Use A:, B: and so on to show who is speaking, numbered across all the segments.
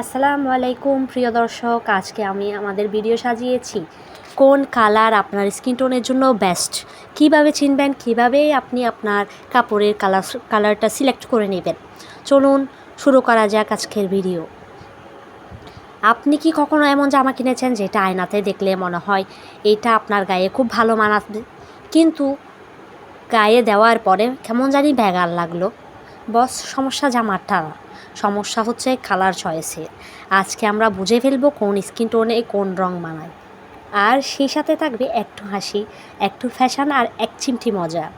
A: আসসালামু আলাইকুম, প্রিয় দর্শক। আজকে আমি আমাদের ভিডিও সাজিয়েছি কোন কালার আপনার স্কিন টোনের জন্য বেস্ট। কীভাবে চিনবেন, কীভাবে আপনি আপনার কাপড়ের কালার, কালারটা সিলেক্ট করে নেবেন। চলুন শুরু করা যাক আজকের ভিডিও। আপনি কি কখনো এমন জামা কিনেছেন যেটা আয়নাতে দেখলে মনে হয় এটা আপনার গায়ে খুব ভালো মানাবে? কিন্তু গায়ে দেওয়ার পরে কেমন জানি ব্যাগার লাগল। বস, সমস্যা জামারটা না সমস্যা হচ্ছে কালার চয়েসের আজকে আমরা বুঝে ফেলব কোন স্কিন টোনে কোন রং মানায়। আর সেই সাথে থাকবে একটু হাসি, একটু ফ্যাশন আর এক চিমটি মজা।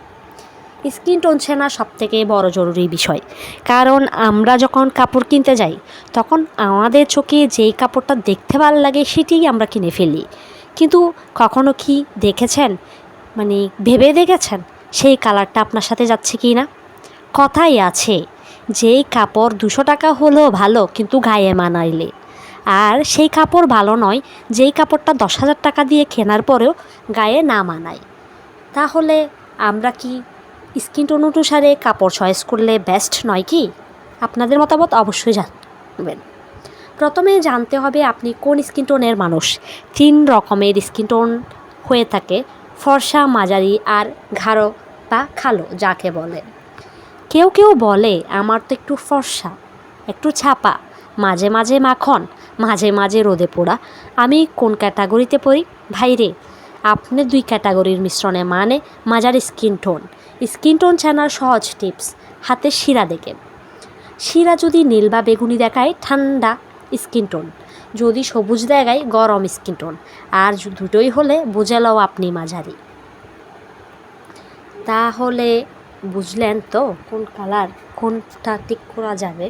A: স্কিন টোন চেনা সব থেকে বড় জরুরি বিষয়। কারণ আমরা যখন কাপড় কিনতে যাই, তখন আমাদের চোখে যেই কাপড়টা দেখতে ভালো লাগে সেটিই আমরা কিনে ফেলি। কিন্তু কখনো কি দেখেছেন? মানে ভেবে দেখেছেন? সেই কালারটা আপনার সাথে যাচ্ছে কি না কথাই আছে, যেই কাপড় দুশো টাকা হলেও ভালো কিন্তু গায়ে মানাইলে। আর সেই কাপড় ভালো নয়, যেই কাপড়টা দশ হাজার টাকা দিয়ে কেনার পরেও গায়ে না মানায়। তাহলে আমরা কি স্কিন টোন অনুসারে কাপড় চয়েস করলে বেস্ট নয় কি? আপনাদের মতামত অবশ্যই জানবেন। প্রথমে জানতে হবে আপনি কোন স্কিন টোনের মানুষ। তিন রকমের স্কিন টোন হয়ে থাকে, ফর্সা, মাঝারি আর ঘাড়ো বা খালো যাকে বলে। কেউ কেউ বলে, আমার তো একটু ফর্সা, একটু ছাপা, মাঝে মাঝে মাখন, মাঝে মাঝে রোদে পোড়া। আমি কোন ক্যাটাগরিতে পড়ি? ভাইরে আপনি দুই ক্যাটাগরির মিশ্রণে মানে মাঝারি স্কিন টোন। স্কিন টোন ছানার সহজ টিপস হাতের শিরা দেখে। শিরা যদি নীল বা বেগুনি দেখায়, ঠান্ডা স্কিন টোন। যদি সবুজ দেখায়, গরম স্কিন টোন। আর দুটোই হলে বুঝে লও আপনি মাঝারি। তাহলে বুঝলেন তো কোন কালার কোনটা ঠিক করা যাবে?